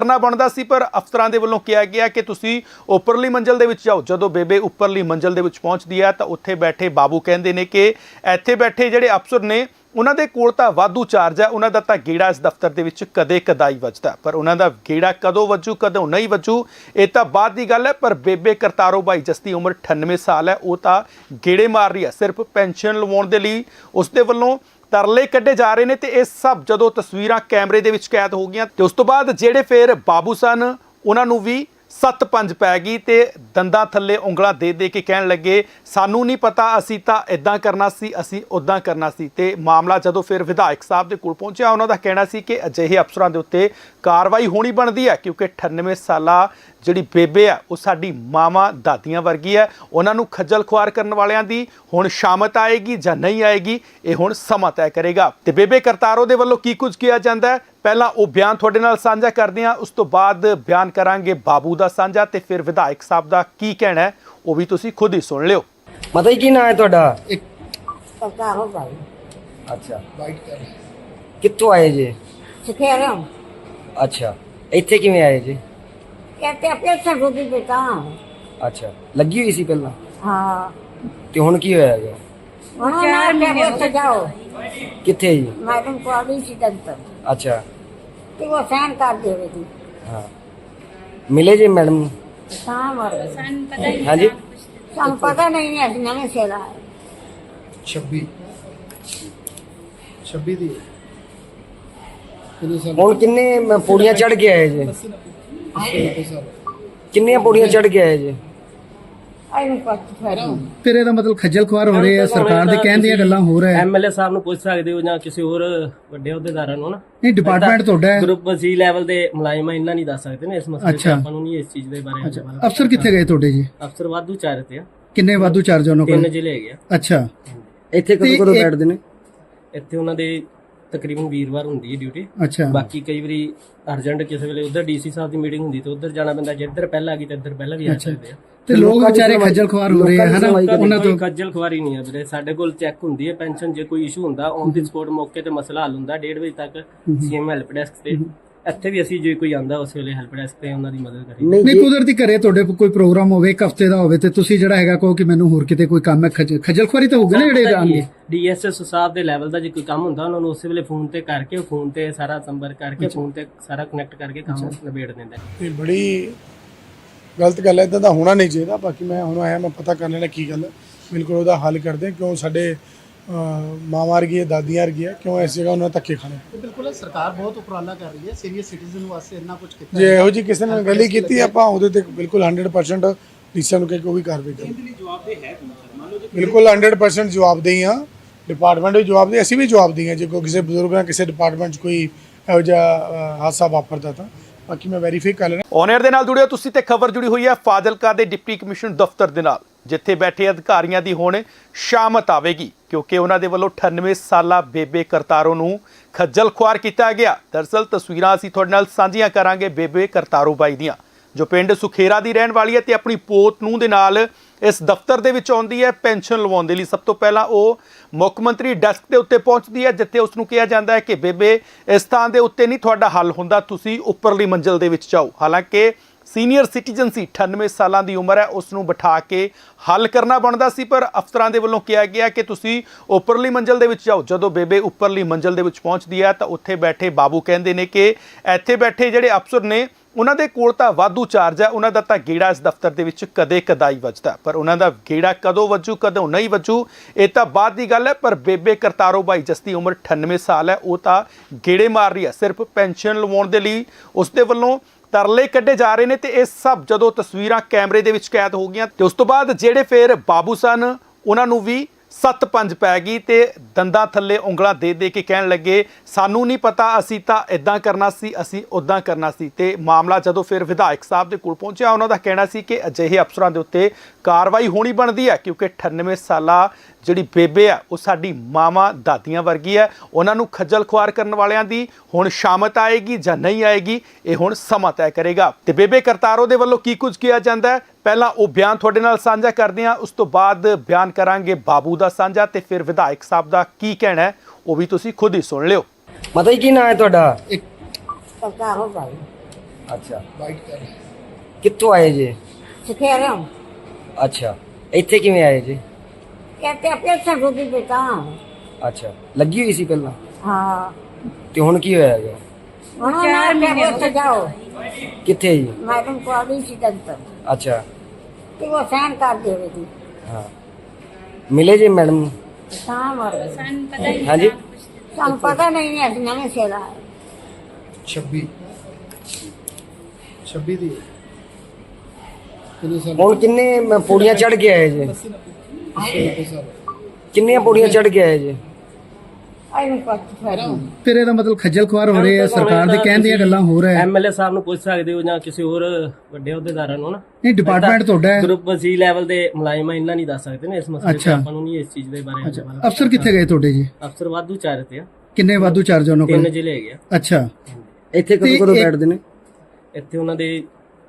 ਕਰਨਾ ਬਣਦਾ ਸੀ, ਪਰ ਅਫਸਰਾਂ ਦੇ ਵੱਲੋਂ ਕਿਹਾ ਗਿਆ ਕਿ ਤੁਸੀਂ ਉੱਪਰਲੀ ਮੰਜ਼ਲ ਦੇ ਵਿੱਚ ਜਾਓ। ਜਦੋਂ ਬੇਬੇ ਉੱਪਰਲੀ ਮੰਜ਼ਲ ਦੇ ਵਿੱਚ ਪਹੁੰਚਦੀ ਹੈ, ਤਾਂ ਉੱਥੇ ਬੈਠੇ ਬਾਬੂ ਕਹਿੰਦੇ ਨੇ ਕਿ ਇੱਥੇ ਬੈਠੇ ਜਿਹੜੇ ਅਫਸਰ ਨੇ, ਉਹਨਾਂ ਦੇ ਕੋਲ ਤਾਂ ਵਾਧੂ ਚਾਰਜ ਹੈ, ਉਹਨਾਂ ਦਾ ਤਾਂ ਗੇੜਾ ਇਸ ਦਫ਼ਤਰ ਦੇ ਵਿੱਚ ਕਦੇ ਕਦਾਈ ਵੱਜਦਾ। ਪਰ ਉਹਨਾਂ ਦਾ ਗੇੜਾ ਕਦੋਂ ਵੱਜੂ, ਕਦੋਂ ਨਹੀਂ ਵੱਜੂ, ਇਹ ਤਾਂ ਬਾਅਦ ਦੀ ਗੱਲ ਹੈ, ਪਰ ਬੇਬੇ ਕਰਤਾਰੋ ਬਾਈ ਜਿਸ ਦੀ ਉਮਰ 98 ਸਾਲ ਹੈ, ਉਹ ਤਾਂ ਗੇੜੇ ਮਾਰ ਰਹੀ ਹੈ। ਸਿਰਫ ਪੈਨਸ਼ਨ ਲਵਾਉਣ ਦੇ ਲਈ ਉਸ ਦੇ ਵੱਲੋਂ ਤਰਲੇ ਕੱਢੇ ਜਾ ਰਹੇ ਨੇ ਤੇ ਇਹ ਸਭ ਜਦੋਂ ਤਸਵੀਰਾਂ ਕੈਮਰੇ ਦੇ ਵਿੱਚ ਕੈਦ ਹੋ ਗਈਆਂ ਤੇ ਉਸ ਤੋਂ ਬਾਅਦ ਜਿਹੜੇ ਫੇਰ ਬਾਬੂ ਸਨ, ਉਹਨਾਂ ਨੂੰ ਵੀ ਸੱਤ ਪੰਜ ਪੈ ਗਈ ਤੇ ਦੰਦਾਂ ਥੱਲੇ ਉਂਗਲਾਂ ਦੇ ਦੇ ਕੇ ਕਹਿਣ ਲੱਗੇ, ਸਾਨੂੰ ਨਹੀਂ ਪਤਾ, ਅਸੀਂ ਤਾਂ ਇਦਾਂ ਕਰਨਾ ਸੀ, ਅਸੀਂ ਉਦਾਂ ਕਰਨਾ ਸੀ। ਤੇ ਮਾਮਲਾ ਜਦੋਂ ਫਿਰ ਵਿਧਾਇਕ ਸਾਹਿਬ ਦੇ ਕੋਲ ਪਹੁੰਚਿਆ, ਉਹਨਾਂ ਦਾ ਕਹਿਣਾ ਸੀ ਕਿ ਅਜਿਹੇ ਅਫਸਰਾਂ ਦੇ ਉੱਤੇ ਕਾਰਵਾਈ ਹੋਣੀ ਬਣਦੀ ਹੈ ਕਿਉਂਕਿ 98 ਸਾਲਾ ਜਿਹੜੀ ਬੇਬੇ ਆ ਉਹ ਸਾਡੀ ਮਾਵਾਂ ਦਾਦੀਆਂ ਵਰਗੀ ਹੈ। ਉਹਨਾਂ ਨੂੰ ਖੱਜਲ ਖੁਆਰ ਕਰਨ ਵਾਲਿਆਂ ਦੀ ਹੁਣ ਸ਼ਾਮਤ ਆਏਗੀ ਜਾਂ ਨਹੀਂ ਆਏਗੀ ਇਹ ਹੁਣ ਸਮਾਂ ਤੈਅ ਕਰੇਗਾ। ਤੇ ਬੇਬੇ ਕਰਤਾਰੋ ਦੇ ਵੱਲੋਂ ਕੀ ਕੁਝ ਕੀਤਾ ਜਾਂਦਾ ਹੈ? ਪਹਿਲਾਂ ਉਹ ਬਿਆਨ ਤੁਹਾਡੇ ਨਾਲ ਸਾਂਝਾ ਕਰਦੇ ਹਾਂ ਉਸ ਤੋਂ ਬਾਅਦ ਬਿਆਨ ਕਰਾਂਗੇ ਬਾਬੂ ਦਾ ਸਾਂਝਾ ਤੇ ਫਿਰ ਵਿਧਾਇਕ ਸਾਹਿਬ ਦਾ ਕੀ ਕਹਿਣਾ ਹੈ ਉਹ ਵੀ ਤੁਸੀਂ ਖੁਦ ਹੀ ਸੁਣ ਲਿਓ। ਮਤਾ ਜੀ ਕੀ ਨਾਂ ਹੈ ਤੁਹਾਡਾ? ਹੋ ਭਾਈ। ਅੱਛਾ। ਕਿੱਥੋਂ ਆਏ ਜੀ? ਸਿੱਖਿਆ ਰਹਾ ਅੱਛਾ। ਇੱਥੇ ਕਿਵੇਂ ਆਏ ਜੀ? कहते अपने से रोटी देता ਅੱਛਾ ਲੱਗੀ ਹੋਈ ਸੀ ਪਹਿਲਾਂ हाँ ਤੇ ਹੁਣ ਕੀ ਹੋਇਆ ਜੀ उन्होंने क्या बोलते जाओ ਕਿੱਥੇ ਜੀ मैडम को अभी सी डॉक्टर ਅੱਛਾ कि वो साइन कर दे रही थी ਹਾਂ ਮਿਲੇ ਜੀ ਮੈਡਮ ਨੂੰ? कहाँ मर गई ਹਾਂਜੀ हम पता नहीं है नवे से रहा है 26 26 ਦੀ ਕਿੰਨੇ ਸਾਲ ਹੁਣ ਕਿੰਨੇ ਮ- ਪੌੜੀਆਂ ਚੜ ਕੇ ਆਏ ਜੀ ਦੇ ਸਾਲ ਕਿੰਨੀਆਂ ਪੌੜੀਆਂ ਚੜ ਕੇ ਆਏ ਜੀ? ਫਿਰ ਇਹਦਾ ਮਤਲਬ ਖੱਜਲ ਖੁਆਰ ਹੋ ਰਹੇ ਆ ਸਰਕਾਰ ਦੇ ਕਹਿਣ ਦੀਆਂ ਗੱਲਾਂ ਹੋ ਰਿਹਾ ਹੈ। ਐਮਐਲਏ ਸਾਹਿਬ ਨੂੰ ਪੁੱਛ ਸਕਦੇ ਹੋ ਜਾਂ ਕਿਸੇ ਹੋਰ ਵੱਡੇ ਅਹੁਦੇਦਾਰਾਂ ਨੂੰ ਨਾ? ਨਹੀਂ ਡਿਪਾਰਟਮੈਂਟ ਤੁਹਾਡਾ ਹੈ। ਗਰੁੱਪ ਸੀ ਲੈਵਲ ਦੇ ਮੁਲਾਜ਼ਮ ਇੰਨਾ ਨਹੀਂ ਦੱਸ ਸਕਦੇ ਨੇ ਇਸ ਮਸਲੇ ਤੇ ਆਪਾਂ ਨੂੰ ਨਹੀਂ ਇਸ ਚੀਜ਼ ਦੇ ਬਾਰੇ ਅਫਸਰ ਕਿੱਥੇ ਗਏ ਤੁਹਾਡੇ ਜੀ? ਅਫਸਰ ਵਾਧੂ ਚਾਰ ਤੇ ਆ। ਕਿੰਨੇ ਵਾਧੂ ਚਾਰਜ ਉਹਨਾਂ ਕੋਲ? ਤਿੰਨ ਜ਼ਿਲ੍ਹੇ ਹੈਗੇ ਆ। ਅੱਛਾ। ਇੱਥੇ ਕਦੋਂ ਕਦੋਂ ਬੈਠਦੇ ਨੇ? ਇੱਥੇ ਉਹਨਾਂ ਦੇ ਤਕਰੀਬਨ ਵੀਰਵਾਰ ਹੁੰਦੀ ਹੈ ਡਿਊਟੀ ਅੱਛਾ। ਬਾਕੀ ਕਈ ਵਾਰੀ ਅਰਜੈਂਟ ਕਿਸੇ ਵੇਲੇ ਉਧਰ ਡੀਸੀ ਸਾਹਿਬ ਦੀ ਮੀਟਿੰਗ ਹੁੰਦੀ ਤੇ ਉਧਰ ਜਾਣਾ ਪੈਂਦਾ। ਜਿੱਧਰ ਪਹਿਲਾਂ ਆ ਗਈ ਤੇ ਇੱਧਰ ਪਹਿਲਾਂ ਵੀ ਆ ਸਕਦੇ ਆ। ਤੇ ਲੋਕ ਵਿਚਾਰੇ ਖੱਜਲ ਖੁਆਰ ਹੋ ਰਹੇ ਆ ਹਨਾ? ਉਹਨਾਂ ਤੋਂ ਖੱਜਲ ਖੁਆਰੀ ਨਹੀਂ ਹੈ ਵੀਰੇ। ਸਾਡੇ ਕੋਲ ਚੈੱਕ ਹੁੰਦੀ ਹੈ ਪੈਨਸ਼ਨ ਜੇ ਕੋਈ ਇਸ਼ੂ ਹੁੰਦਾ ਔਨ ਦੀ ਸਪੋਟ ਮੌਕੇ ਤੇ ਮਸਲਾ ਹੱਲ ਹੁੰਦਾ 1:30 ਵਜੇ ਤੱਕ ਸੀਐਮ ਹੈਲਪ ਡੈਸਕ ਤੇ। ਇੱਥੇ ਵੀ ਅਸੀਂ ਜੇ ਕੋਈ ਆਂਦਾ ਉਸ ਵੇਲੇ ਹੈਲਪ ਡੈਸਕ ਤੇ ਉਹਨਾਂ ਦੀ ਮਦਦ ਕਰੀਏ। ਨਹੀਂ ਨਹੀਂ ਜੀ। ਕੁਦਰਤੀ ਘਰੇ ਤੁਹਾਡੇ ਕੋਲ ਕੋਈ ਪ੍ਰੋਗਰਾਮ ਹੋਵੇ ਇੱਕ ਹਫ਼ਤੇ ਦਾ ਹੋਵੇ ਤੇ ਤੁਸੀਂ ਜਿਹੜਾ ਹੈਗਾ ਕਹੋ ਕਿ ਮੈਨੂੰ ਹੋਰ ਕਿਤੇ ਕੋਈ ਕੰਮ ਹੈ ਖੱਜ- ਖੱਜਲ ਖੁਆਰੀ ਤਾਂ ਹੋਊਗੀ ਨਾ ਜਿਹੜੇ ਆਣਗੇ ਡੀਐਸਐਸ ਸਾਹਿਬ ਦੇ ਲੈਵਲ ਦਾ ਜੇ ਕੋਈ ਕੰਮ ਹੁੰਦਾ ਉਹਨਾਂ ਨੂੰ ਉਸੇ ਵੇਲੇ ਫੋਨ ਤੇ ਕਰਕੇ ਫੋਨ ਤੇ ਸਾਰਾ ਸੰਪਰਕ ਕਰਕੇ ਫੋਨ ਤੇ ਸਾਰਾ ਕਨੈਕਟ ਕਰਕੇ ਕੰਮ ਨਿਬੇੜ ਦਿੰਦੇ। ਇਹ ਬੜੀ ਗਲਤ ਗੱਲ ਹੈ ਇਦਾਂ ਦਾ ਹੋਣਾ ਨਹੀਂ ਚਾਹੀਦਾ ਬਾਕੀ ਮੈਂ ਹੁਣ ਆਇਆ ਮੈਂ ਪਤਾ ਕਰ ਲੈਣਾ ਕੀ ਗੱਲ ਹੈ। ਬਿਲਕੁਲ ਉਹਦਾ ਹੱਲ ਕਰਦੇ ਹਾਂ, ਕਿਉਂ ਸਾਡੇ ਮਾਂ ਮਾਰ ਗਈ ਹੈ ਦਾਦੀਆਂ ਵਰਗੀ ਹੈ ਕਿਉਂ ਇਸ ਜਗ੍ਹਾ ਉਹਨਾਂ ਨੂੰ ਧੱਕੇ ਖਾਣੇ? ਬਿਲਕੁਲ ਸਰਕਾਰ ਬਹੁਤ ਉਪਰਾਲਾ ਕਰ ਰਹੀ ਹੈ। ਸੀਨੀਅਰ ਸਿਟੀਜ਼ਨ ਵਾਸਤੇ ਇੰਨਾ ਕੁਝ ਕੀਤਾ ਜੇ ਇਹੋ ਜੀ ਕਿਸੇ ਨੇ ਗਲੀ ਕੀਤੀ ਆਪਾਂ ਉਹਦੇ ਤੇ ਬਿਲਕੁਲ 100% ਡੀਸੀ ਨੂੰ ਕਹਿ ਕੇ ਉਹ ਵੀ ਕਾਰਵਾਈ ਕਰਾਂਗੇ। ਬਿਲਕੁਲ 100% ਜਵਾਬਦੇਹੀ ਹਾਂ ਡਿਪਾਰਟਮੈਂਟ ਵੀ ਜਵਾਬਦੇ ਅਸੀਂ ਵੀ ਜਵਾਬਦੇਹੀ ਹਾਂ ਜੇ ਕੋਈ ਕਿਸੇ ਬਜ਼ੁਰਗ ਨਾਲ ਕਿਸੇ ਡਿਪਾਰਟਮੈਂਟ 'ਚ ਕੋਈ ਇਹੋ ਜਿਹਾ ਹਾਦਸਾ ਵਾਪਰਦਾ ਤਾਂ। ਬਾਕੀ ਮੈਂ ਵੈਰੀਫਾਈ ਕਰ ਲੈਣਾ ਔਨਰ ਦੇ ਨਾਲ ਜੁੜਿਓ ਤੁਸੀਂ ਤੇ ਖਬਰ ਜੁੜੀ ਹੋਈ ਹੈ ਫਾਜ਼ਿਲਕਾ ਦੇ ਡਿਪਟੀ ਕਮਿਸ਼ਨ ਦਫ਼ਤਰ ਦੇ ਨਾਲ। ਜਿੱਥੇ ਬੈਠੇ ਅਧਿਕਾਰੀਆਂ ਦੀ ਹੁਣ ਸ਼ਾਮਤ ਆਵੇਗੀ, ਕਿਉਂਕਿ ਉਹਨਾਂ ਦੇ ਵੱਲੋਂ 98 ਸਾਲਾ ਬੇਬੇ ਕਰਤਾਰੋ ਨੂੰ ਖੱਜਲ ਖੁਆਰ ਕੀਤਾ ਗਿਆ। ਦਰਸਲ ਤਸਵੀਰਾਂ ਅਸੀਂ ਤੁਹਾਡੇ ਨਾਲ ਸਾਂਝੀਆਂ ਕਰਾਂਗੇ ਬੇਬੇ ਕਰਤਾਰੋ ਬਾਈ ਦੀਆਂ, ਜੋ ਪਿੰਡ ਸੁਖੇਰਾ ਦੀ ਰਹਿਣ ਵਾਲੀ ਹੈ ਤੇ ਆਪਣੀ ਪੋਤ ਨੂੰ ਦੇ ਨਾਲ ਇਸ ਦਫ਼ਤਰ ਦੇ ਵਿੱਚ ਆਉਂਦੀ ਹੈ ਪੈਨਸ਼ਨ ਲਵਾਉਣ ਦੇ ਲਈ। ਸਭ ਤੋਂ ਪਹਿਲਾਂ ਉਹ ਮੁੱਖ ਮੰਤਰੀ ਡੈਸਕ ਦੇ ਉੱਤੇ ਪਹੁੰਚਦੀ ਹੈ, ਜਿੱਥੇ ਉਸ ਨੂੰ ਕਿਹਾ ਜਾਂਦਾ ਹੈ ਕਿ ਬੇਬੇ ਇਸ ਥਾਂ ਦੇ ਉੱਤੇ ਨਹੀਂ, ਤੁਹਾਡਾ ਹੱਲ ਹੁੰਦਾ, ਤੁਸੀਂ ਉੱਪਰਲੀ ਮੰਜ਼ਲ ਦੇ ਵਿੱਚ ਜਾਓ। ਹਾਲਾਂਕਿ ਸੀਨੀਅਰ ਸਿਟੀਜ਼ਨ ਸੀ 98 ਸਾਲਾਂ ਦੀ ਉਮਰ ਹੈ ਉਸ ਨੂੰ ਬਿਠਾ ਕੇ ਹੱਲ ਕਰਨਾ ਬਣਦਾ ਸੀ, ਪਰ ਅਫਸਰਾਂ ਦੇ ਵੱਲੋਂ ਕਿਹਾ ਗਿਆ ਕਿ ਤੁਸੀਂ ਉੱਪਰਲੀ ਮੰਜ਼ਲ ਦੇ ਵਿੱਚ ਜਾਓ। ਜਦੋਂ ਬੇਬੇ ਉੱਪਰਲੀ ਮੰਜ਼ਲ ਦੇ ਵਿੱਚ ਪਹੁੰਚਦੀ ਹੈ, ਤਾਂ ਉੱਥੇ ਬੈਠੇ ਬਾਬੂ ਕਹਿੰਦੇ ਨੇ ਕਿ ਇੱਥੇ ਬੈਠੇ ਜਿਹੜੇ ਅਫਸਰ ਨੇ, ਉਹਨਾਂ ਦੇ ਕੋਲ ਤਾਂ ਵਾਧੂ ਚਾਰਜ ਹੈ, ਉਹਨਾਂ ਦਾ ਤਾਂ ਗੇੜਾ ਇਸ ਦਫ਼ਤਰ ਦੇ ਵਿੱਚ ਕਦੇ ਕਦਾਈ ਵੱਜਦਾ। ਪਰ ਉਹਨਾਂ ਦਾ ਗੇੜਾ ਕਦੋਂ ਵੱਜੂ, ਕਦੋਂ ਨਹੀਂ ਵੱਜੂ, ਇਹ ਤਾਂ ਬਾਅਦ ਦੀ ਗੱਲ ਹੈ, ਪਰ ਬੇਬੇ ਕਰਤਾਰੋ ਬਾਈ ਜਿਸ ਦੀ ਉਮਰ 98 ਸਾਲ ਹੈ, ਉਹ ਤਾਂ ਗੇੜੇ ਮਾਰ ਰਹੀ ਹੈ। ਸਿਰਫ ਪੈਨਸ਼ਨ ਲਵਾਉਣ ਦੇ ਲਈ ਉਸ ਦੇ ਵੱਲੋਂ ਤਰਲੇ ਕੱਢੇ ਜਾ ਰਹੇ ਨੇ ਤੇ ਇਹ ਸਭ ਜਦੋਂ ਤਸਵੀਰਾਂ ਕੈਮਰੇ ਦੇ ਵਿੱਚ ਕੈਦ ਹੋ ਗਈਆਂ ਤੇ ਉਸ ਤੋਂ ਬਾਅਦ ਜਿਹੜੇ ਫੇਰ ਬਾਬੂ ਸਨ, ਉਹਨਾਂ ਨੂੰ ਵੀ ਸੱਤ ਪੰਜ ਪੈ ਗਈ ਤੇ ਦੰਦਾਂ ਥੱਲੇ ਉਂਗਲਾਂ ਦੇ ਦੇ ਕੇ ਕਹਿਣ ਲੱਗੇ, ਸਾਨੂੰ ਨਹੀਂ ਪਤਾ, ਅਸੀਂ ਤਾਂ ਇਦਾਂ ਕਰਨਾ ਸੀ, ਅਸੀਂ ਉਦਾਂ ਕਰਨਾ ਸੀ। ਤੇ ਮਾਮਲਾ ਜਦੋਂ ਫਿਰ ਵਿਧਾਇਕ ਸਾਹਿਬ ਦੇ ਕੋਲ ਪਹੁੰਚਿਆ, ਉਹਨਾਂ ਦਾ ਕਹਿਣਾ ਸੀ ਕਿ ਅਜਿਹੇ ਅਫਸਰਾਂ ਦੇ ਉੱਤੇ ਕਾਰਵਾਈ ਹੋਣੀ ਬਣਦੀ ਹੈ ਕਿਉਂਕਿ 98 ਸਾਲਾ ਜਿਹੜੀ ਬੇਬੇ ਆ ਉਹ ਸਾਡੀ ਮਾਵਾ ਦਾਦੀਆਂ ਵਰਗੀ ਹੈ। ਉਹਨਾਂ ਨੂੰ ਖੱਜਲ ਖੁਆਰ ਕਰਨ ਵਾਲਿਆਂ ਦੀ ਹੁਣ ਸ਼ਾਮਤ ਆਏਗੀ ਜਾਂ ਨਹੀਂ ਆਏਗੀ ਇਹ ਹੁਣ ਸਮਾਂ ਤੈਅ ਕਰੇਗਾ। ਤੇ ਬੇਬੇ ਕਰਤਾਰੋ ਦੇ ਵੱਲੋਂ ਕੀ ਕੁਝ ਕੀਤਾ ਜਾਂਦਾ ਪਹਿਲਾਂ ਉਹ ਬਿਆਨ ਤੁਹਾਡੇ ਨਾਲ ਸਾਂਝਾ ਕਰਦੇ ਆ ਉਸ ਤੋਂ ਬਾਅਦ ਬਿਆਨ ਕਰਾਂਗੇ ਬਾਬੂ ਦਾ ਸਾਂਝਾ ਤੇ ਫਿਰ ਵਿਧਾਇਕ ਸਾਹਿਬ ਦਾ ਕੀ ਕਹਿਣਾ ਹੈ ਉਹ ਵੀ ਤੁਸੀਂ ਖੁਦ ਹੀ ਸੁਣ ਲਿਓ। ਮਤਲਬ ਕੀ ਨਾਂ ਹੈ ਤੁਹਾਡਾ? ਕਰਤਾਰੋ ਭਾਈ। ਅੱਛਾ। ਵਾਈਟ ਕਰ। ਕਿੱਥੋਂ ਆਏ ਜੀ? ਸਿੱਖਿਆ ਰਿਹਾ ਅੱਛਾ। ਇੱਥੇ ਕਿਵੇਂ ਆਏ ਜੀ? कहते अपने से रोटी बेटा ਅੱਛਾ ਲੱਗੀ ਹੋਈ ਸੀ ਪਹਿਲਾਂ हाँ ਤੇ ਹੁਣ ਕੀ ਹੋਇਆ ਹੈਗਾ उन्होंने क्या बोलते जाओ ਕਿੱਥੇ ਜੀ मैडम को अभी सी डॉक्टर ਅੱਛਾ कि वो साइन कर दे रही थी ਹਾਂ ਮਿਲੇ ਜੀ ਮੈਡਮ कहाँ मर गए ਹਾਂਜੀ हम पता नहीं है नवे से रहा है 26 26 ਦੀ ਕਿੰਨੇ ਸਾਲ ਹੁਣ ਕਿੰਨੇ ਮ- ਪੌੜੀਆਂ ਚੜ ਕੇ ਆਏ ਜੀ ਕਿੰਨੀਆਂ ਪੌੜੀਆਂ ਚੜ ਕੇ ਆਏ ਜੀ? ਫਿਰ। ਇਹਦਾ ਮਤਲਬ ਖੱਜਲ ਖੁਆਰ ਹੋ ਰਹੇ ਆ ਸਰਕਾਰ ਦੇ ਕਹਿਣ ਦੀਆਂ ਗੱਲਾਂ ਹੋ ਰਿਹਾ ਹੈ। ਐਮਐਲਏ ਸਾਹਿਬ ਨੂੰ ਪੁੱਛ ਸਕਦੇ ਹੋ ਜਾਂ ਕਿਸੇ ਹੋਰ ਵੱਡੇ ਅਹੁਦੇਦਾਰਾਂ ਨੂੰ ਨਾ? ਨਹੀਂ ਡਿਪਾਰਟਮੈਂਟ ਤੁਹਾਡਾ ਹੈ। ਗਰੁੱਪ ਸੀ ਲੈਵਲ ਦੇ ਮੁਲਾਇਮ ਇੰਨਾ ਨਹੀਂ ਦੱਸ ਸਕਦੇ ਨੇ ਇਸ ਮਸਲੇ ਤੇ ਆਪਾਂ ਨੂੰ ਨਹੀਂ ਇਸ ਚੀਜ਼ ਦੇ ਬਾਰੇ ਅਫਸਰ ਕਿੱਥੇ ਗਏ ਤੁਹਾਡੇ ਜੀ? ਅਫਸਰ ਵਾਧੂ ਚਾਰ ਤੇ ਆ। ਕਿੰਨੇ ਵਾਧੂ ਚਾਰਜ ਉਹਨਾਂ ਕੋਲ? ਤਿੰਨ ਜ਼ਿਲ੍ਹੇ ਹੈਗੇ ਆ। ਅੱਛਾ। ਇੱਥੇ ਕਦੋਂ ਕਦੋਂ ਬੈਠਦੇ ਨੇ? ਇੱਥੇ ਉਹਨਾਂ ਦੇ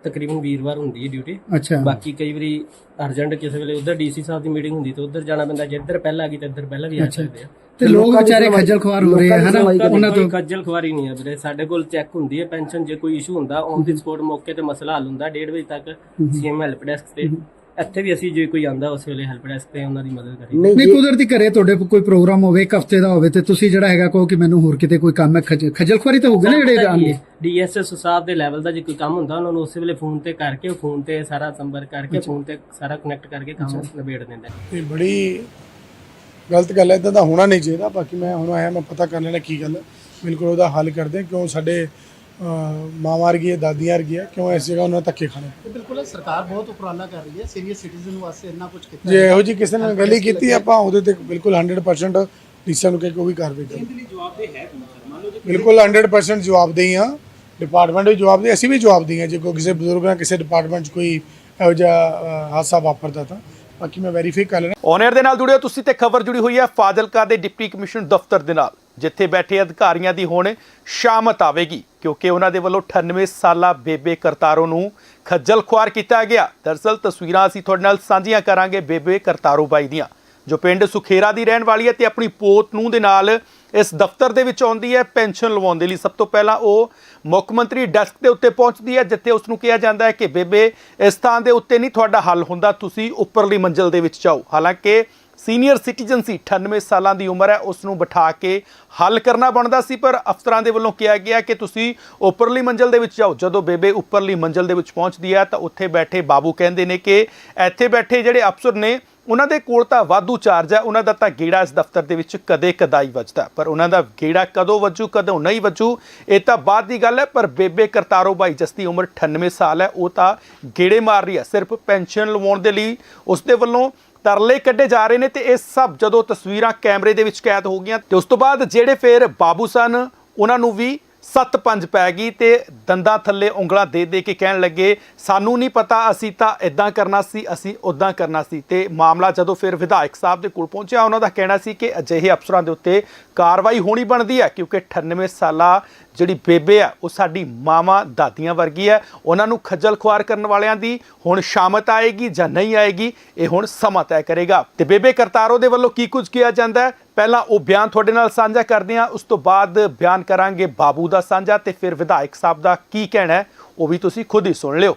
ਤਕਰੀਬਨ ਵੀਰਵਾਰ ਹੁੰਦੀ ਹੈ ਡਿਊਟੀ ਅੱਛਾ। ਬਾਕੀ ਕਈ ਵਾਰੀ ਅਰਜੈਂਟ ਕਿਸੇ ਵੇਲੇ ਉਧਰ ਡੀਸੀ ਸਾਹਿਬ ਦੀ ਮੀਟਿੰਗ ਹੁੰਦੀ ਤੇ ਉਧਰ ਜਾਣਾ ਪੈਂਦਾ। ਜੇ ਇੱਧਰ ਪਹਿਲਾਂ ਆ ਗਈ ਤਾਂ ਇੱਧਰ ਪਹਿਲਾਂ ਵੀ ਆ ਸਕਦੇ ਆ। ਤੇ ਲੋਕ ਵਿਚਾਰੇ ਖੱਜਲ ਖੁਆਰ ਹੋ ਰਹੇ ਆ ਹਨਾ? ਉਹਨਾਂ ਤੋਂ ਖੱਜਲ ਖੁਆਰੀ ਨਹੀਂ ਹੈ ਵੀਰੇ। ਸਾਡੇ ਕੋਲ ਚੈੱਕ ਹੁੰਦੀ ਹੈ ਪੈਨਸ਼ਨ ਜੇ ਕੋਈ ਇਸ਼ੂ ਹੁੰਦਾ ਔਨ ਦੀ ਮੌਕੇ ਤੇ ਮਸਲਾ ਹੱਲ ਹੁੰਦਾ 1:30 ਵਜੇ ਤੱਕ ਸੀਐਮ ਹੈਲਪ ਡੈਸਕ ਤੇ। ਇੱਥੇ ਵੀ ਅਸੀਂ ਜੇ ਕੋਈ ਆਂਦਾ ਉਸ ਵੇਲੇ ਹੈਲਪ ਡੈਸਕ ਤੇ ਉਹਨਾਂ ਦੀ ਮਦਦ ਕਰੀਏ। ਨਹੀਂ ਜੀ। ਕੁਦਰਤੀ ਘਰੇ ਤੁਹਾਡੇ ਕੋਲ ਕੋਈ ਪ੍ਰੋਗਰਾਮ ਹੋਵੇ ਇੱਕ ਹਫ਼ਤੇ ਦਾ ਹੋਵੇ ਤੇ ਤੁਸੀਂ ਜਿਹੜਾ ਹੈਗਾ ਕਹੋ ਕਿ ਮੈਨੂੰ ਹੋਰ ਕਿਤੇ ਕੋਈ ਕੰਮ ਹੈ ਖੱਜ- ਖੱਜਲ ਖੁਆਰੀ ਤਾਂ ਹੋਊਗਾ ਨਾ ਜਿਹੜੇ ਆਣਗੇ ਡੀਐਸਐਸ ਸਾਹਿਬ ਦੇ ਲੈਵਲ ਦਾ ਜੇ ਕੋਈ ਕੰਮ ਹੁੰਦਾ ਉਹਨਾਂ ਨੂੰ ਉਸੇ ਵੇਲੇ ਫੋਨ ਤੇ ਕਰਕੇ ਫੋਨ ਤੇ ਸਾਰਾ ਸੰਪਰਕ ਕਰਕੇ ਫੋਨ ਤੇ ਸਾਰਾ ਕਨੈਕਟ ਕਰਕੇ ਕੰਮ ਨਿਬੇੜ ਦਿੰਦਾ ਇਹ ਬੜੀ ਗਲਤ ਗੱਲ ਹੈ ਇਦਾਂ ਦਾ ਹੋਣਾ ਨਹੀਂ ਚਾਹੀਦਾ। ਬਾਕੀ ਮੈਂ ਹੁਣ ਆਇਆ ਮੈਂ ਪਤਾ ਕਰ ਲੈਣਾ ਕੀ ਗੱਲ ਹੈ। ਬਿਲਕੁਲ ਉਹਦਾ ਹੱਲ ਕਰਦੇ ਹਾਂ, ਕਿਉਂ ਸਾਡੇ ਮਾਂ ਮਾਰ ਗਈ ਹੈ ਦਾਦੀਆਂ ਵਰਗੀ ਹੈ ਕਿਉਂ ਇਸ ਜਗ੍ਹਾ ਉਹਨਾਂ ਧੱਕੇ ਖਾਣੇ? ਤੇ ਬਿਲਕੁਲ ਸਰਕਾਰ ਬਹੁਤ ਉਪਰਾਲਾ ਕਰ ਰਹੀ ਹੈ। ਸੀਨੀਅਰ ਸਿਟੀਜ਼ਨ ਵਾਸਤੇ ਇੰਨਾ ਕੁਝ ਕੀਤਾ ਜੇ ਇਹੋ ਜੀ ਕਿਸੇ ਨੇ ਗੱਲ ਹੀ ਕੀਤੀ ਆਪਾਂ ਉਹਦੇ ਤੇ ਬਿਲਕੁਲ 100% ਡੀਸੀਆਂ ਨੂੰ ਕਹਿ ਕੇ ਉਹ ਵੀ ਕਾਰਵਾਈ ਕਰਾਂਗੇ। ਬਿਲਕੁਲ 100% ਜਵਾਬਦੇਹੀ ਆ। ਡਿਪਾਰਟਮੈਂਟ ਵੀ ਜਵਾਬਦੇ ਅਸੀਂ ਵੀ ਜਵਾਬਦੇਹੀ ਹਾਂ ਜੇ ਕੋਈ ਕਿਸੇ ਬਜ਼ੁਰਗ ਨਾਲ ਕਿਸੇ ਡਿਪਾਰਟਮੈਂਟ 'ਚ ਕੋਈ ਇਹੋ ਜਿਹਾ ਹਾਦਸਾ ਵਾਪਰਦਾ ਤਾਂ। ਬਾਕੀ ਮੈਂ ਵੈਰੀਫਾਈ ਕਰ ਲੈਣਾ ਔਨਰ ਦੇ ਨਾਲ ਜੁੜਿਓ ਤੁਸੀਂ ਤੇ ਖਬਰ ਜੁੜੀ ਹੋਈ ਹੈ ਫਾਜ਼ਿਲਕਾ ਦੇ ਡਿਪਟੀ ਕਮਿਸ਼ਨਰ ਦਫ਼ਤਰ ਦੇ ਨਾਲ। ਜਿੱਥੇ ਬੈਠੇ ਅਧਿਕਾਰੀਆਂ ਦੀ ਹੁਣ ਸ਼ਾਮਤ ਆਵੇਗੀ, ਕਿਉਂਕਿ ਉਹਨਾਂ ਦੇ ਵੱਲੋਂ 98 ਸਾਲਾ ਬੇਬੇ ਕਰਤਾਰੋ ਨੂੰ ਖੱਜਲ ਖੁਆਰ ਕੀਤਾ ਗਿਆ। ਦਰਸਲ ਤਸਵੀਰਾਂ ਅਸੀਂ ਤੁਹਾਡੇ ਨਾਲ ਸਾਂਝੀਆਂ ਕਰਾਂਗੇ ਬੇਬੇ ਕਰਤਾਰੋ ਬਾਈ ਦੀਆਂ, ਜੋ ਪਿੰਡ ਸੁਖੇਰਾ ਦੀ ਰਹਿਣ ਵਾਲੀ ਹੈ ਤੇ ਆਪਣੀ ਪੋਤ ਨੂੰ ਦੇ ਨਾਲ ਇਸ ਦਫ਼ਤਰ ਦੇ ਵਿੱਚ ਆਉਂਦੀ ਹੈ ਪੈਨਸ਼ਨ ਲਵਾਉਣ ਦੇ ਲਈ। ਸਭ ਤੋਂ ਪਹਿਲਾਂ ਉਹ ਮੁੱਖ ਮੰਤਰੀ ਡੈਸਕ ਦੇ ਉੱਤੇ ਪਹੁੰਚਦੀ ਹੈ, ਜਿੱਥੇ ਉਸ ਨੂੰ ਕਿਹਾ ਜਾਂਦਾ ਹੈ ਕਿ ਬੇਬੇ ਇਸ ਥਾਂ ਦੇ ਉੱਤੇ ਨਹੀਂ, ਤੁਹਾਡਾ ਹੱਲ ਹੁੰਦਾ, ਤੁਸੀਂ ਉੱਪਰਲੀ ਮੰਜ਼ਲ ਦੇ ਵਿੱਚ ਜਾਓ। ਹਾਲਾਂਕਿ ਸੀਨੀਅਰ ਸਿਟੀਜ਼ਨ ਸੀ 98 ਸਾਲਾਂ ਦੀ ਉਮਰ ਹੈ ਉਸ ਨੂੰ ਬਿਠਾ ਕੇ ਹੱਲ ਕਰਨਾ ਬਣਦਾ ਸੀ, ਪਰ ਅਫਸਰਾਂ ਦੇ ਵੱਲੋਂ ਕਿਹਾ ਗਿਆ ਕਿ ਤੁਸੀਂ ਉੱਪਰਲੀ ਮੰਜ਼ਲ ਦੇ ਵਿੱਚ ਜਾਓ। ਜਦੋਂ ਬੇਬੇ ਉੱਪਰਲੀ ਮੰਜ਼ਲ ਦੇ ਵਿੱਚ ਪਹੁੰਚਦੀ ਹੈ, ਤਾਂ ਉੱਥੇ ਬੈਠੇ ਬਾਬੂ ਕਹਿੰਦੇ ਨੇ ਕਿ ਇੱਥੇ ਬੈਠੇ ਜਿਹੜੇ ਅਫਸਰ ਨੇ, ਉਹਨਾਂ ਦੇ ਕੋਲ ਤਾਂ ਵਾਧੂ ਚਾਰਜ ਹੈ, ਉਹਨਾਂ ਦਾ ਤਾਂ ਗੇੜਾ ਇਸ ਦਫ਼ਤਰ ਦੇ ਵਿੱਚ ਕਦੇ ਕਦਾਈ ਵੱਜਦਾ। ਪਰ ਉਹਨਾਂ ਦਾ ਗੇੜਾ ਕਦੋਂ ਵੱਜੂ, ਕਦੋਂ ਨਹੀਂ ਵੱਜੂ, ਇਹ ਤਾਂ ਬਾਅਦ ਦੀ ਗੱਲ ਹੈ, ਪਰ ਬੇਬੇ ਕਰਤਾਰੋ ਬਾਈ ਜਿਸ ਦੀ ਉਮਰ 98 ਸਾਲ ਹੈ, ਉਹ ਤਾਂ ਗੇੜੇ ਮਾਰ ਰਹੀ ਹੈ। ਸਿਰਫ ਪੈਨਸ਼ਨ ਲਵਾਉਣ ਦੇ ਲਈ ਉਸ ਦੇ ਵੱਲੋਂ ਤਰਲੇ ਕੱਢੇ ਜਾ ਰਹੇ ਨੇ ਤੇ ਇਹ ਸਭ ਜਦੋਂ ਤਸਵੀਰਾਂ ਕੈਮਰੇ ਦੇ ਵਿੱਚ ਕੈਦ ਹੋ ਗਈਆਂ ਤੇ ਉਸ ਤੋਂ ਬਾਅਦ ਜਿਹੜੇ ਫਿਰ ਬਾਬੂ ਸਨ, ਉਹਨਾਂ ਨੂੰ ਵੀ ਸੱਤ ਪੰਜ ਪੈ ਗਈ ਤੇ ਦੰਦਾਂ ਥੱਲੇ ਉਂਗਲਾਂ ਦੇ ਦੇ ਕੇ ਕਹਿਣ ਲੱਗੇ, ਸਾਨੂੰ ਨਹੀਂ ਪਤਾ, ਅਸੀਂ ਤਾਂ ਇਦਾਂ ਕਰਨਾ ਸੀ, ਅਸੀਂ ਉਦਾਂ ਕਰਨਾ ਸੀ। ਤੇ ਮਾਮਲਾ ਜਦੋਂ ਫਿਰ ਵਿਧਾਇਕ ਸਾਹਿਬ ਦੇ ਕੋਲ ਪਹੁੰਚਿਆ, ਉਹਨਾਂ ਦਾ ਕਹਿਣਾ ਸੀ ਕਿ ਅਜਿਹੇ ਅਫਸਰਾਂ ਦੇ ਉੱਤੇ ਕਾਰਵਾਈ ਹੋਣੀ ਬਣਦੀ ਹੈ ਕਿਉਂਕਿ 98 ਸਾਲਾ ਜਿਹੜੀ ਬੇਬੇ ਆ ਉਹ ਸਾਡੀ ਮਾਵਾ ਦਾਦੀਆਂ ਵਰਗੀ ਹੈ। ਉਹਨਾਂ ਨੂੰ ਖੱਜਲ ਖੁਆਰ ਕਰਨ ਵਾਲਿਆਂ ਦੀ ਹੁਣ ਸ਼ਾਮਤ ਆਏਗੀ ਜਾਂ ਨਹੀਂ ਆਏਗੀ ਇਹ ਹੁਣ ਸਮਾਂ ਤੈਅ ਕਰੇਗਾ। ਤੇ ਬੇਬੇ ਕਰਤਾਰੋ ਦੇ ਵੱਲੋਂ ਕੀ ਕੁਝ ਕੀਤਾ ਜਾਂਦਾ ਪਹਿਲਾਂ ਉਹ ਬਿਆਨ ਤੁਹਾਡੇ ਨਾਲ ਸਾਂਝਾ ਕਰਦੇ ਹਾਂ ਉਸ ਤੋਂ ਬਾਅਦ ਬਿਆਨ ਕਰਾਂਗੇ ਬਾਬੂ ਦਾ ਸਾਂਝਾ ਤੇ ਫਿਰ ਵਿਧਾਇਕ ਸਾਹਿਬ ਦਾ ਕੀ ਕਹਿਣਾ ਹੈ ਉਹ ਵੀ ਤੁਸੀਂ ਖੁਦ ਹੀ ਸੁਣ ਲਿਓ।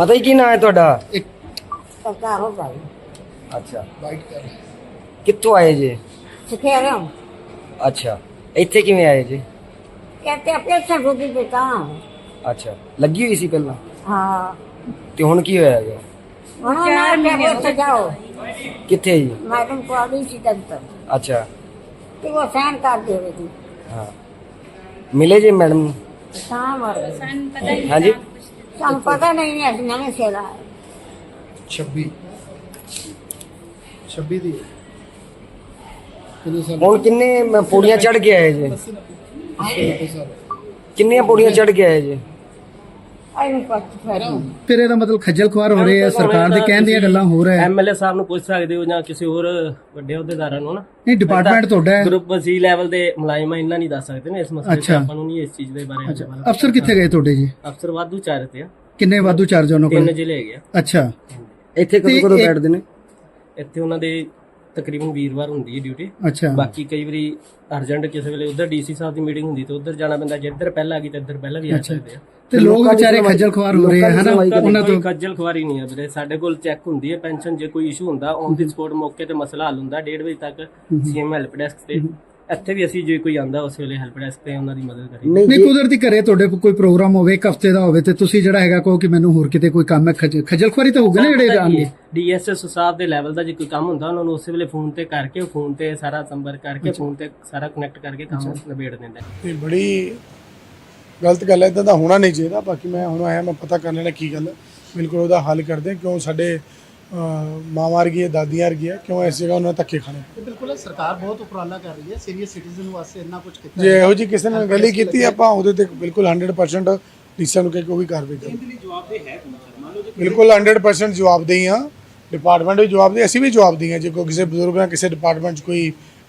ਮਤਲਬ ਕੀ ਨਾਂ ਹੈ ਤੁਹਾਡਾ? ਕਰਤਾਰੋ ਭਾਈ। ਅੱਛਾ। ਕਿੱਥੋਂ ਆਏ ਜੀ? ਸਿੱਖਿਆ ਰਿਹਾ ਅੱਛਾ। ਇੱਥੇ ਕਿਵੇਂ ਆਏ ਜੀ? कहते अपने से रोटी बेटा ਅੱਛਾ ਲੱਗੀ ਹੋਈ ਸੀ ਪਹਿਲਾਂ हाँ ਤੇ ਹੁਣ ਕੀ ਹੋਇਆ ਹੈਗਾ उन्होंने क्या बोलते जाओ ਕਿੱਥੇ ਜੀ मैडम को अभी सी डॉक्टर ਅੱਛਾ कि वो साइन कर दे रही थी ਹਾਂ ਮਿਲੇ ਜੀ ਮੈਡਮ कहाँ मर गए ਹਾਂਜੀ हम पता नहीं है नवे से रहा है 26 26 ਦੀ ਕਿੰਨੇ ਸਾਲ ਹੁਣ ਕਿੰਨੇ ਮ- ਪੌੜੀਆਂ ਚੜ ਕੇ ਆਏ ਜੀ ਕਿੰਨੀਆਂ ਪੌੜੀਆਂ ਚੜ ਕੇ ਆਏ ਜੀ? ਆਈ ਨੂੰ ਪੱਤ ਫੈਰੂ ਫਿਰ ਇਹਦਾ ਮਤਲਬ ਖੱਜਲ ਖੁਆਰ ਹੋ ਰਹੇ ਆ ਸਰਕਾਰ ਦੇ ਕਹਿਣ ਦੀਆਂ ਗੱਲਾਂ ਹੋ ਰਿਹਾ ਹੈ। ਐਮਐਲਏ ਸਾਹਿਬ ਨੂੰ ਪੁੱਛ ਸਕਦੇ ਹੋ ਜਾਂ ਕਿਸੇ ਹੋਰ ਵੱਡੇ ਅਹੁਦੇਦਾਰਾਂ ਨੂੰ ਨਾ। ਨਹੀਂ ਡਿਪਾਰਟਮੈਂਟ ਤੁਹਾਡਾ ਹੈ। ਗਰੁੱਪ ਸੀ ਲੈਵਲ ਦੇ ਮੁਲਾਜ਼ਮਾਂ ਇੰਨਾ ਨਹੀਂ ਦੱਸ ਸਕਦੇ ਨੇ ਇਸ ਮਸਲੇ ਤੇ ਆਪਾਂ ਨੂੰ ਨਹੀਂ ਇਸ ਚੀਜ਼ ਦੇ ਬਾਰੇ ਅਫਸਰ ਕਿੱਥੇ ਗਏ ਤੁਹਾਡੇ ਜੀ? ਅਫਸਰ ਵਾਧੂ ਚਾਰ ਤੇ ਆ। ਕਿੰਨੇ ਵਾਧੂ ਚਾਰਜ ਉਹਨਾਂ ਕੋਲ? ਤਿੰਨ ਜ਼ਿਲ੍ਹੇ ਹੈਗੇ ਆ। ਅੱਛਾ। ਇੱਥੇ ਕਦੋਂ ਕਦੋਂ ਬੈਠਦੇ ਨੇ? ਇੱਥੇ ਉਹਨਾਂ ਦੇ ਤਕਰੀਬਨ ਵੀਰਵਾਰ ਹੁੰਦੀ ਹੈ ਡਿਊਟੀ ਅੱਛਾ। ਬਾਕੀ ਕਈ ਵਾਰੀ ਅਰਜੈਂਟ ਕਿਸੇ ਵੇਲੇ ਉਧਰ ਡੀਸੀ ਸਾਹਿਬ ਦੀ ਮੀਟਿੰਗ ਹੁੰਦੀ ਤੇ ਉਧਰ ਜਾਣਾ ਪੈਂਦਾ ਜੇ ਇੱਧਰ ਪਹਿਲਾਂ ਆ ਗਈ ਤਾਂ ਇੱਧਰ ਪਹਿਲਾਂ ਵੀ ਆ ਸਕਦੇ ਆ। ਤੇ ਲੋਕ ਵਿਚਾਰੇ ਖੱਜਲ ਖੁਆਰ ਹੋ ਰਹੇ ਆ ਹਨਾ? ਉਹਨਾਂ ਤੋਂ ਖੱਜਲ ਖੁਆਰੀ ਨਹੀਂ ਹੈ ਵੀਰੇ ਸਾਡੇ ਕੋਲ ਚੈੱਕ ਹੁੰਦੀ ਹੈ ਪੈਨਸ਼ਨ ਜੇ ਕੋਈ ਇਸ਼ੂ ਹੁੰਦਾ ਔਨ ਦੀ ਸਪੋਟ ਮੌਕੇ ਤੇ ਮਸਲਾ ਹੱਲ ਹੁੰਦਾ 1:30 ਵਜੇ ਤੱਕ ਸੀਐਮ ਹੈਲਪ ਡੈਸਕ ਤੇ। ਇੱਥੇ ਵੀ ਅਸੀਂ ਜੇ ਕੋਈ ਆਂਦਾ ਉਸ ਵੇਲੇ ਹੈਲਪ ਡੈਸਕ ਤੇ ਉਹਨਾਂ ਦੀ ਮਦਦ ਕਰੀ ਨਹੀਂ ਕੁਦਰਤੀ ਘਰੇ ਤੁਹਾਡੇ ਕੋਲ ਕੋਈ ਪ੍ਰੋਗਰਾਮ ਹੋਵੇ ਇੱਕ ਹਫ਼ਤੇ ਦਾ ਹੋਵੇ ਤੇ ਤੁਸੀਂ ਜਿਹੜਾ ਹੈਗਾ ਕਹੋ ਕਿ ਮੈਨੂੰ ਹੋਰ ਕਿਤੇ ਕੋਈ ਕੰਮ ਹੈ ਖੱਜ- ਖੱਜਲ ਖੁਆਰੀ ਤਾਂ ਹੋਊਗਾ ਨਾ ਜਿਹੜੇ ਆਣਗੇ ਡੀਐਸਐਸ ਸਾਹਿਬ ਦੇ ਲੈਵਲ ਦਾ ਜੇ ਕੋਈ ਕੰਮ ਹੁੰਦਾ ਉਹਨਾਂ ਨੂੰ ਉਸੇ ਵੇਲੇ ਫੋਨ ਤੇ ਕਰਕੇ ਫੋਨ ਤੇ ਸਾਰਾ ਸੰਪਰਕ ਕਰਕੇ ਫੋਨ ਤੇ ਸਾਰਾ ਕਨੈਕਟ ਕਰਕੇ ਕੰਮ ਨਿਬੇੜ ਦਿੰਦਾ ਇਹ ਬੜੀ ਗਲਤ ਗੱਲ ਹੈ ਇਦਾਂ ਦਾ ਹੋਣਾ ਨਹੀਂ ਚਾਹੀਦਾ। ਬਾਕੀ ਮੈਂ ਹੁਣ ਆਇਆ ਮੈਂ ਪਤਾ ਕਰ ਲੈਣਾ ਕੀ ਗੱਲ ਹੈ। ਬਿਲਕੁਲ ਉਹਦਾ ਹੱਲ ਕਰਦੇ ਹਾਂ, ਕਿਉਂ ਸਾਡੇ ਮਾਂ ਮਾਰ ਗਈ ਹੈ ਦਾਦੀਆਂ ਹੈ ਕਿਉਂ ਇਸ ਜਗ੍ਹਾ ਉਹਨਾਂ ਧੱਕੇ ਖਾਣੇ? ਬਿਲਕੁਲ ਸਰਕਾਰ ਬਹੁਤ ਉਪਰਾਲਾ ਕਰ ਰਹੀ ਹੈ। ਸੀਨੀਅਰ ਸਿਟੀਜ਼ਨ ਵਾਸਤੇ ਇੰਨਾ ਕੁਝ ਕੀਤਾ ਜੇ ਇਹੋ ਜੀ ਕਿਸੇ ਨੇ ਗਲੀ ਕੀਤੀ ਆਪਾਂ ਉਹਦੇ ਤੇ ਬਿਲਕੁਲ 100% ਡੀਸੀਆਂ ਨੂੰ ਕਹਿ ਕੇ ਉਹ ਵੀ ਕਾਰਵਾਈ ਕਰਾਂਗੇ। ਬਿਲਕੁਲ 100% ਜਵਾਬਦੇਹੀ ਆ ਡਿਪਾਰਟਮੈਂਟ ਵੀ ਜਵਾਬਦੇ ਅਸੀਂ ਵੀ ਜਵਾਬਦੇਹੀ ਹਾਂ ਜੇ ਕੋਈ ਕਿਸੇ ਬਜ਼ੁਰਗ ਨਾਲ ਕਿਸੇ ਡਿਪਾਰਟਮੈਂਟ 'ਚ ਕੋਈ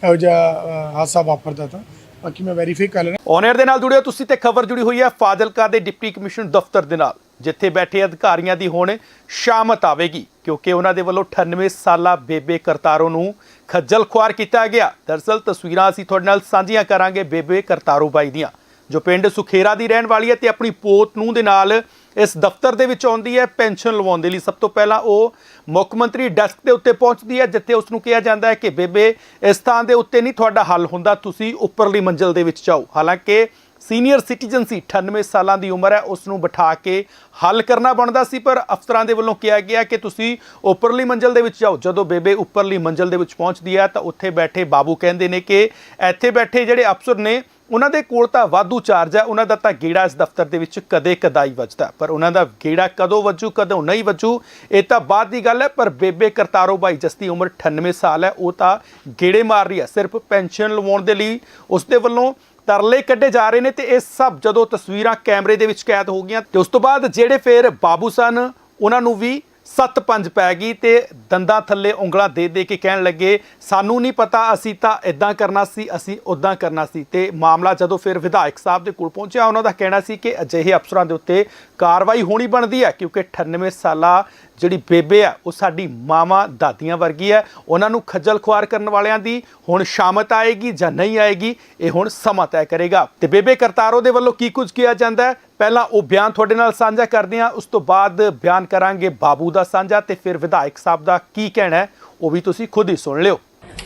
ਇਹੋ ਜਿਹਾ ਹਾਦਸਾ ਵਾਪਰਦਾ ਤਾਂ। ਬਾਕੀ ਮੈਂ ਵੈਰੀਫਾਈ ਕਰ ਲੈਣਾ ਔਨਰ ਦੇ ਨਾਲ ਜੁੜਿਓ ਤੁਸੀਂ ਤੇ ਖਬਰ ਜੁੜੀ ਹੋਈ ਹੈ ਫਾਜ਼ਿਲਕਾ ਦੇ ਡਿਪਟੀ ਕਮਿਸ਼ਨ ਦਫ਼ਤਰ ਦੇ ਨਾਲ। ਜਿੱਥੇ ਬੈਠੇ ਅਧਿਕਾਰੀਆਂ ਦੀ ਹੁਣ ਸ਼ਾਮਤ ਆਵੇਗੀ, ਕਿਉਂਕਿ ਉਹਨਾਂ ਦੇ ਵੱਲੋਂ 98 ਸਾਲਾ ਬੇਬੇ ਕਰਤਾਰੋ ਨੂੰ ਖੱਜਲ ਖੁਆਰ ਕੀਤਾ ਗਿਆ। ਦਰਸਲ ਤਸਵੀਰਾਂ ਅਸੀਂ ਤੁਹਾਡੇ ਨਾਲ ਸਾਂਝੀਆਂ ਕਰਾਂਗੇ ਬੇਬੇ ਕਰਤਾਰੋ ਬਾਈ ਦੀਆਂ, ਜੋ ਪਿੰਡ ਸੁਖੇਰਾ ਦੀ ਰਹਿਣ ਵਾਲੀ ਹੈ ਤੇ ਆਪਣੀ ਪੋਤ ਨੂੰ ਦੇ ਨਾਲ ਇਸ ਦਫ਼ਤਰ ਦੇ ਵਿੱਚ ਆਉਂਦੀ ਹੈ, ਪੈਨਸ਼ਨ ਲਵਾਉਣ ਦੇ ਲਈ। ਸਭ ਤੋਂ ਪਹਿਲਾਂ ਉਹ ਮੁੱਖ ਮੰਤਰੀ ਡੈਸਕ ਦੇ ਉੱਤੇ ਪਹੁੰਚਦੀ ਹੈ, ਜਿੱਥੇ ਉਸ ਨੂੰ ਕਿਹਾ ਜਾਂਦਾ ਹੈ ਕਿ ਬੇਬੇ ਇਸ ਥਾਂ ਦੇ ਉੱਤੇ ਨਹੀਂ ਤੁਹਾਡਾ ਹੱਲ ਹੁੰਦਾ, ਤੁਸੀਂ ਉੱਪਰਲੀ ਮੰਜ਼ਲ ਦੇ ਵਿੱਚ ਜਾਓ। ਹਾਲਾਂਕਿ ਸੀਨੀਅਰ ਸਿਟੀਜ਼ਨ ਸੀ 98 ਸਾਲਾਂ ਦੀ ਉਮਰ ਹੈ ਉਸ ਨੂੰ ਬਿਠਾ ਕੇ ਹੱਲ ਕਰਨਾ ਬਣਦਾ ਸੀ, ਪਰ ਅਫਸਰਾਂ ਦੇ ਵੱਲੋਂ ਕਿਹਾ ਗਿਆ ਕਿ ਤੁਸੀਂ ਉੱਪਰਲੀ ਮੰਜ਼ਲ ਦੇ ਵਿੱਚ ਜਾਓ। ਜਦੋਂ ਬੇਬੇ ਉੱਪਰਲੀ ਮੰਜ਼ਲ ਦੇ ਵਿੱਚ ਪਹੁੰਚਦੀ ਹੈ, ਤਾਂ ਉੱਥੇ ਬੈਠੇ ਬਾਬੂ ਕਹਿੰਦੇ ਨੇ ਕਿ ਇੱਥੇ ਬੈਠੇ ਜਿਹੜੇ ਅਫਸਰ ਨੇ, ਉਹਨਾਂ ਦੇ ਕੋਲ ਤਾਂ ਵਾਧੂ ਚਾਰਜ ਹੈ, ਉਹਨਾਂ ਦਾ ਤਾਂ ਗੇੜਾ ਇਸ ਦਫ਼ਤਰ ਦੇ ਵਿੱਚ ਕਦੇ ਕਦਾਈ ਵੱਜਦਾ ਪਰ ਉਹਨਾਂ ਦਾ ਗੇੜਾ ਕਦੋਂ ਵੱਜੂ, ਕਦੋਂ ਨਹੀਂ ਵੱਜੂ, ਇਹ ਤਾਂ ਬਾਅਦ ਦੀ ਗੱਲ ਹੈ, ਪਰ ਬੇਬੇ ਕਰਤਾਰੋ ਬਾਈ ਜਿਸ ਦੀ ਉਮਰ 98 ਸਾਲ ਹੈ, ਉਹ ਤਾਂ ਗੇੜੇ ਮਾਰ ਰਹੀ ਹੈ। ਸਿਰਫ ਪੈਨਸ਼ਨ ਲਵਾਉਣ ਦੇ ਲਈ ਉਸ ਦੇ ਵੱਲੋਂ ਤਰਲੇ ਕੱਢੇ ਜਾ ਰਹੇ ਨੇ ਤੇ ਇਹ ਸਭ ਜਦੋਂ ਤਸਵੀਰਾਂ ਕੈਮਰੇ ਦੇ ਵਿੱਚ ਕੈਦ ਹੋ ਗਈਆਂ ਤੇ ਉਸ ਤੋਂ ਬਾਅਦ ਜਿਹੜੇ ਫਿਰ ਬਾਬੂ ਸਨ, ਉਹਨਾਂ ਨੂੰ ਵੀ ਸੱਤ ਪੰਜ ਪੈ ਗਈ ਤੇ ਦੰਦਾਂ ਥੱਲੇ ਉਂਗਲਾਂ ਦੇ ਦੇ ਕੇ ਕਹਿਣ ਲੱਗੇ, ਸਾਨੂੰ ਨਹੀਂ ਪਤਾ, ਅਸੀਂ ਤਾਂ ਇਦਾਂ ਕਰਨਾ ਸੀ, ਅਸੀਂ ਉਦਾਂ ਕਰਨਾ ਸੀ। ਤੇ ਮਾਮਲਾ ਜਦੋਂ ਫਿਰ ਵਿਧਾਇਕ ਸਾਹਿਬ ਦੇ ਕੋਲ ਪਹੁੰਚਿਆ, ਉਹਨਾਂ ਦਾ ਕਹਿਣਾ ਸੀ ਕਿ ਅਜਿਹੇ ਅਫਸਰਾਂ ਦੇ ਉੱਤੇ ਕਾਰਵਾਈ ਹੋਣੀ ਬਣਦੀ ਹੈ ਕਿਉਂਕਿ 98 ਸਾਲਾ ਜਿਹੜੀ ਬੇਬੇ ਆ ਉਹ ਸਾਡੀ ਮਾਵਾਂ ਦਾਦੀਆਂ ਵਰਗੀ ਹੈ। ਉਹਨਾਂ ਨੂੰ ਖੱਜਲ ਖੁਆਰ ਕਰਨ ਵਾਲਿਆਂ ਦੀ ਹੁਣ ਸ਼ਾਮਤ ਆਏਗੀ ਜਾਂ ਨਹੀਂ ਆਏਗੀ ਇਹ ਹੁਣ ਸਮਾਂ ਤੈਅ ਕਰੇਗਾ। ਤੇ ਬੇਬੇ ਕਰਤਾਰੋ ਦੇ ਵੱਲੋਂ ਕੀ ਕੁਝ ਕਿਹਾ ਜਾਂਦਾ ਹੈ? ਪਹਿਲਾਂ ਉਹ ਬਿਆਨ ਤੁਹਾਡੇ ਨਾਲ ਸਾਂਝਾ ਕਰਦੇ ਹਾਂ ਉਸ ਤੋਂ ਬਾਅਦ ਬਿਆਨ ਕਰਾਂਗੇ ਬਾਬੂ ਦਾ ਸਾਂਝਾ ਤੇ ਫਿਰ ਵਿਧਾਇਕ ਸਾਹਿਬ ਦਾ ਕੀ ਕਹਿਣਾ ਹੈ ਉਹ ਵੀ ਤੁਸੀਂ ਖੁਦ ਹੀ ਸੁਣ ਲਿਓ।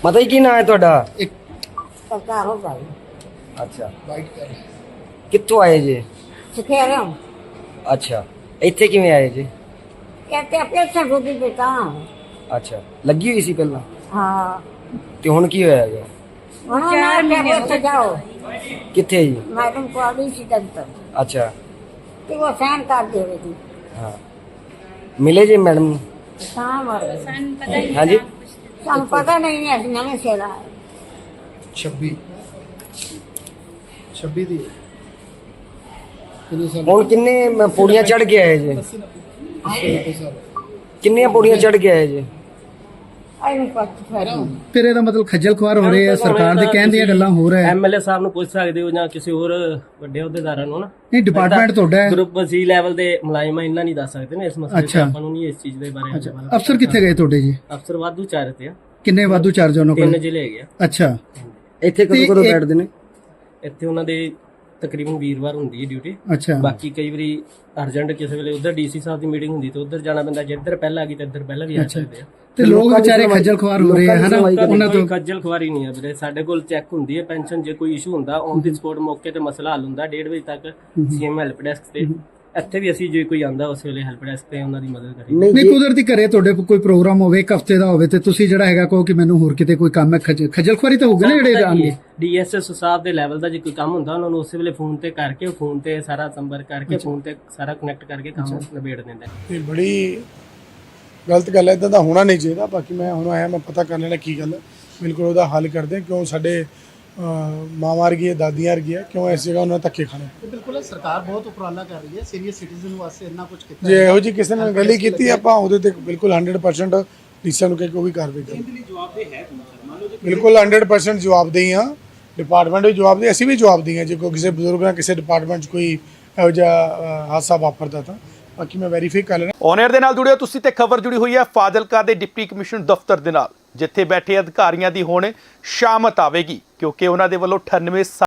ਮਾਤਾ ਜੀ ਕੀ ਨਾਂ ਹੈ ਤੁਹਾਡਾ? ਸਰਕਾਰ ਹੋ ਗਈ ਅੱਛਾ। ਕਿੱਥੋਂ ਆਏ ਜੀ? ਸਿੱਖਿਆ ਰਿਹਾ ਅੱਛਾ। ਇੱਥੇ ਕਿਵੇਂ ਆਏ ਜੀ? कहते अपने से खुद बेटा ਅੱਛਾ ਲੱਗੀ ਹੋਈ ਸੀ ਪਹਿਲਾਂ हाँ ਤੇ ਹੁਣ ਕੀ ਹੋਇਆ ਜੀ उन्होंने क्या बोलते जाओ ਕਿੱਥੇ ਜੀ मैडम को अभी सी दफ्तर ਅੱਛा कि वो साइन कर दे रही थी ਹਾਂ ਮਿਲੇ ਜੀ ਮੈਡਮ ਨੂੰ कहाँ मर गई ਹਾਂਜੀ हम पता नहीं है नवे से रहा है 26 26 ਦੀ ਕਿੰਨੇ ਸਾਲ ਹੁਣ ਕਿੰਨੇ ਮ- ਪੌੜੀਆਂ ਚੜ ਕੇ ਆਏ ਜੀ ਕਿੰਨੀਆਂ ਪੌੜੀਆਂ ਚੜ ਕੇ ਆਏ ਜੀ? ਆਈ ਪੱਤ ਫੈਰੂ। ਫਿਰ ਇਹਦਾ ਮਤਲਬ ਖੱਜਲ ਖੁਆਰ ਹੋ ਰਹੇ ਆ ਸਰਕਾਰ ਦੇ ਕਹਿਣ ਦੀਆਂ ਗੱਲਾਂ ਹੋ ਰਿਹਾ ਹੈ ਐਮਐਲਏ ਸਾਹਿਬ ਨੂੰ ਪੁੱਛ ਸਕਦੇ ਹੋ ਜਾਂ ਕਿਸੇ ਹੋਰ ਵੱਡੇ ਅਹੁਦੇਦਾਰਾਂ ਨੂੰ ਨਾ? ਨਹੀਂ ਡਿਪਾਰਟਮੈਂਟ ਤੁਹਾਡਾ ਹੈ। ਗਰੁੱਪ ਸੀ ਲੈਵਲ ਦੇ ਮੁਲਾਜ਼ਮਾਂ ਇੰਨਾ ਨਹੀਂ ਦੱਸ ਸਕਦੇ ਨੇ ਇਸ ਮਸਲੇ ਤੇ ਆਪਾਂ ਨੂੰ ਨਹੀਂ ਇਸ ਚੀਜ਼ ਦੇ ਬਾਰੇ ਅਫਸਰ ਕਿੱਥੇ ਗਏ ਤੁਹਾਡੇ ਜੀ? ਅਫਸਰ ਵਾਧੂ ਚਾਰ ਤੇ ਆ। ਕਿੰਨੇ ਵਾਧੂ ਚਾਰਜ ਉਹਨਾਂ ਕੋਲ? ਤਿੰਨ ਜ਼ਿਲ੍ਹੇ ਹੈਗੇ ਆ। ਅੱਛਾ। ਇੱਥੇ ਕਦੋਂ ਕਦੋਂ ਬੈਠਦੇ ਨੇ? ਇੱਥੇ ਉਹਨਾਂ ਦੇ ਤਕਰੀਬਨ ਵੀਰਵਾਰ ਹੁੰਦੀ ਹੈ ਡਿਊਟੀ ਅੱਛਾ। ਬਾਕੀ ਕਈ ਵਾਰੀ ਅਰਜੈਂਟ ਕਿਸੇ ਵੇਲੇ ਉਧਰ ਡੀਸੀ ਸਾਹਿਬ ਦੀ ਮੀਟਿੰਗ ਹੁੰਦੀ ਤੇ ਉਧਰ ਜਾਣਾ ਪੈਂਦਾ ਜੇ ਇੱਧਰ ਪਹਿਲਾਂ ਆ ਗਈ ਤਾਂ ਇੱਧਰ ਪਹਿਲਾਂ ਵੀ ਆ ਸਕਦੇ ਆ। ਤੇ ਲੋਕ ਵਿਚਾਰੇ ਖੱਜਲ ਖੁਆਰ ਹੋ ਰਹੇ ਆ ਹਨਾ? ਉਹਨਾਂ ਤੋਂ ਖੱਜਲ ਖੁਆਰੀ ਨਹੀਂ ਹੈ ਵੀਰੇ। ਸਾਡੇ ਕੋਲ ਚੈੱਕ ਹੁੰਦੀ ਹੈ ਪੈਨਸ਼ਨ ਜੇ ਕੋਈ ਇਸ਼ੂ ਹੁੰਦਾ ਔਨ ਦੀ ਸਪੋਟ ਮੌਕੇ ਤੇ ਮਸਲਾ ਹੱਲ ਹੁੰਦਾ 1:30 ਵਜੇ ਤੱਕ ਸੀਐਮ ਹੈਲਪ ਡੈਸਕ ਤੇ। ਇੱਥੇ ਵੀ ਅਸੀਂ ਜੇ ਕੋਈ ਆਂਦਾ ਉਸ ਵੇਲੇ ਹੈਲਪ ਡੈਸਕ ਤੇ ਉਹਨਾਂ ਦੀ ਮਦਦ ਕਰੀ ਨਹੀਂ ਕੁਦਰਤੀ ਘਰੇ ਤੁਹਾਡੇ ਕੋਲ ਕੋਈ ਪ੍ਰੋਗਰਾਮ ਹੋਵੇ ਇੱਕ ਹਫ਼ਤੇ ਦਾ ਹੋਵੇ ਤੇ ਤੁਸੀਂ ਜਿਹੜਾ ਹੈਗਾ ਕਹੋ ਕਿ ਮੈਨੂੰ ਹੋਰ ਕਿਤੇ ਕੋਈ ਕੰਮ ਹੈ ਖੱਜ- ਖੱਜਲ ਖੁਆਰੀ ਤਾਂ ਹੋਊਗਾ ਨਾ ਜਿਹੜੇ ਆਣਗੇ ਡੀਐਸਐਸ ਸਾਹਿਬ ਦੇ ਲੈਵਲ ਦਾ ਜੇ ਕੋਈ ਕੰਮ ਹੁੰਦਾ ਉਹਨਾਂ ਨੂੰ ਉਸੇ ਵੇਲੇ ਫੋਨ ਤੇ ਕਰਕੇ ਫੋਨ ਤੇ ਸਾਰਾ ਸੰਪਰਕ ਕਰਕੇ ਫੋਨ ਤੇ ਸਾਰਾ ਕਨੈਕਟ ਕਰਕੇ ਕੰਮ ਨਿਬੇੜ ਦਿੰਦਾ ਇਹ ਬੜੀ ਗਲਤ ਗੱਲ ਹੈ ਇਦਾਂ ਦਾ ਹੋਣਾ ਨਹੀਂ ਚਾਹੀਦਾ ਬਾਕੀ ਮੈਂ ਹੁਣ ਆਇਆ ਮੈਂ ਪਤਾ ਕਰ ਲੈਣਾ ਕੀ ਗੱਲ ਬਿਲਕੁਲ ਉਹਦਾ ਹੱਲ ਕਰਦੇ ਕਿਉਂ ਸਾਡੇ ਮਾਂ ਮਾਰ ਗਈ ਹੈ ਦਾਦੀਆਂ ਵਰਗੀ ਹੈ ਕਿਉਂ ਇਸ ਜਗ੍ਹਾ ਉਹਨਾਂ ਧੱਕੇ ਖਾਣੇ? ਬਿਲਕੁਲ ਸਰਕਾਰ ਬਹੁਤ ਉਪਰਾਲਾ ਕਰ ਰਹੀ ਹੈ। ਸੀਨੀਅਰ ਸਿਟੀਜ਼ਨ ਵਾਸਤੇ ਇੰਨਾ ਕੁਝ ਕੀਤਾ ਜੇ ਇਹੋ ਜੀ ਕਿਸੇ ਨੇ ਗਲੀ ਕੀਤੀ ਆਪਾਂ ਉਹਦੇ ਤੇ ਬਿਲਕੁਲ 100% ਡੀਸੀਆਂ ਨੂੰ ਕਹਿ ਕੇ ਉਹ ਵੀ ਕਾਰਵਾਈ ਕਰਾਂਗੇ। ਬਿਲਕੁਲ 100% ਜਵਾਬਦੇਹੀ ਆ। ਡਿਪਾਰਟਮੈਂਟ ਵੀ ਜਵਾਬਦੇ ਅਸੀਂ ਵੀ ਜਵਾਬਦੇ ਹਾਂ ਜੇ ਕੋਈ ਕਿਸੇ ਬਜ਼ੁਰਗ ਨਾਲ ਕਿਸੇ ਡਿਪਾਰਟਮੈਂਟ 'ਚ ਕੋਈ ਇਹੋ ਜਿਹਾ ਹਾਦਸਾ ਵਾਪਰਦਾ ਤਾਂ। ਬਾਕੀ ਮੈਂ ਵੈਰੀਫਾਈ ਕਰ ਲੈਣਾ ਔਨਰ ਦੇ ਨਾਲ ਜੁੜਿਓ ਤੁਸੀਂ ਤੇ ਖਬਰ ਜੁੜੀ ਹੋਈ ਹੈ ਫਾਜ਼ਿਲਕਾ ਦੇ ਡਿਪਟੀ ਕਮਿਸ਼ਨ ਦਫ਼ਤਰ ਦੇ ਨਾਲ। ਜਿੱਥੇ ਬੈਠੇ ਅਧਿਕਾਰੀਆਂ ਦੀ ਹੁਣ ਸ਼ਾਮਤ ਆਵੇਗੀ ਕਿਉਂਕਿ ਉਹਨਾਂ ਦੇ ਵੱਲੋਂ 98